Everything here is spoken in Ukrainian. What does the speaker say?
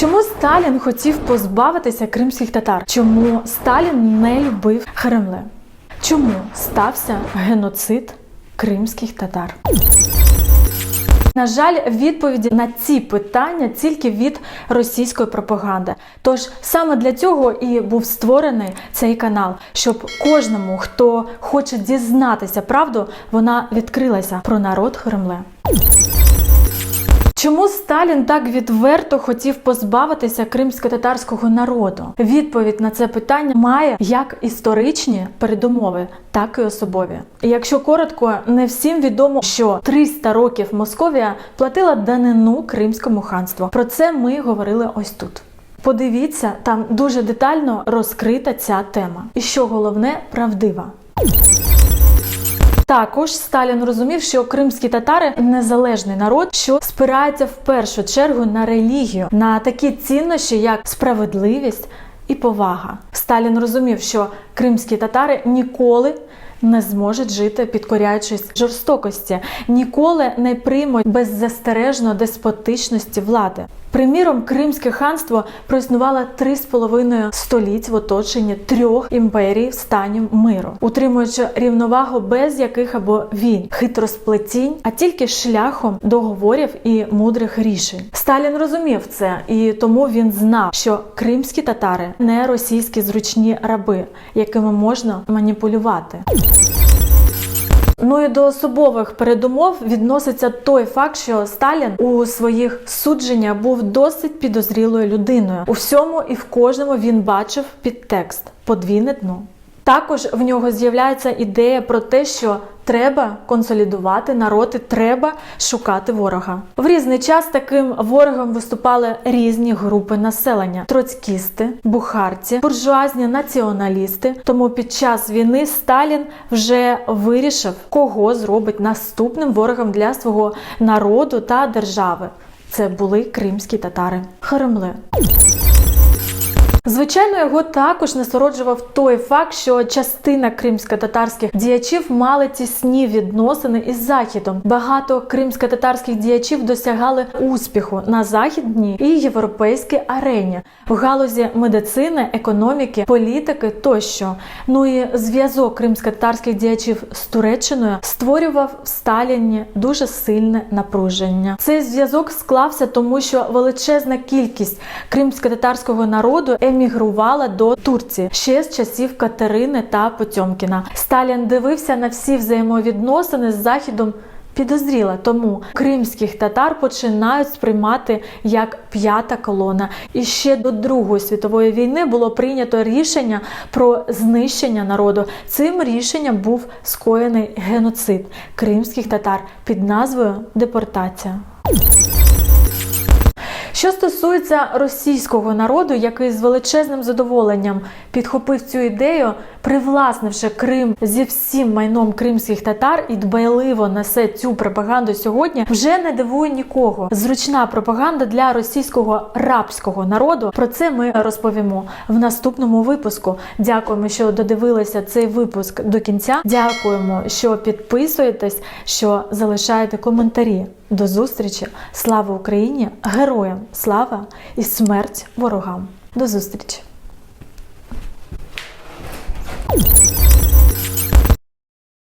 Чому Сталін хотів позбавитися кримських татар? Чому Сталін не любив Хремле? Чому стався геноцид кримських татар? На жаль, відповіді на ці питання тільки від російської пропаганди. Тож саме для цього і був створений цей канал, щоб кожному, хто хоче дізнатися правду, вона відкрилася про народ Кремле. Чому Сталін так відверто хотів позбавитися кримсько-татарського народу? Відповідь на це питання має як історичні передумови, так і особові. І якщо коротко, не всім відомо, що 300 років Московія платила данину Кримському ханству. Про це ми говорили ось тут. Подивіться, там дуже детально розкрита ця тема. І що головне, правдива. Також Сталін розумів, що кримські татари незалежний народ, що спирається в першу чергу на релігію, на такі цінності, як справедливість і повага. Сталін розумів, що кримські татари ніколи не зможуть жити, підкоряючись жорстокості, ніколи не приймуть беззастережно деспотичності влади. Приміром, Кримське ханство проіснувало три з половиною століть в оточенні трьох імперій в стані миру, утримуючи рівновагу без яких або війн, хитросплетінь, а тільки шляхом договорів і мудрих рішень. Сталін розумів це, і тому він знав, що кримські татари не російські зручні раби, якими можна маніпулювати. Ну і до особових передумов відноситься той факт, що Сталін у своїх судженнях був досить підозрілою людиною. У всьому і в кожному він бачив підтекст подвійне дно. Також в нього з'являється ідея про те, що треба консолідувати народ і треба шукати ворога. В різний час таким ворогом виступали різні групи населення: троцькісти, бухарці, буржуазні націоналісти. Тому під час війни Сталін вже вирішив, кого зробить наступним ворогом для свого народу та держави. Це були кримські татари. Харемле. Звичайно, його також насороджував той факт, що частина кримсько-татарських діячів мали тісні відносини із західом. Багато кримсько-татарських діячів досягали успіху на західній і європейській арені в галузі медицини, економіки, політики тощо. Ну і зв'язок кримсько-татарських діячів з Туреччиною створював в Сталіні дуже сильне напруження. Цей зв'язок склався тому, що величезна кількість кримсько-татарського народу емігрувала до Турції ще з часів Катерини та Потьомкіна. Сталін дивився на всі взаємовідносини з Західом. Підозріла, тому кримських татар починають сприймати як п'ята колона. І ще до Другої світової війни було прийнято рішення про знищення народу. Цим рішенням був скоєний геноцид кримських татар під назвою депортація. Що стосується російського народу, який з величезним задоволенням підхопив цю ідею, привласнивши Крим зі всім майном кримських татар і дбайливо несе цю пропаганду сьогодні, вже не дивує нікого. Зручна пропаганда для російського рабського народу. Про це ми розповімо в наступному випуску. Дякуємо, що додивилися цей випуск до кінця. Дякуємо, що підписуєтесь, що залишаєте коментарі. До зустрічі! Слава Україні! Героям! Слава і смерть ворогам! До зустрічі!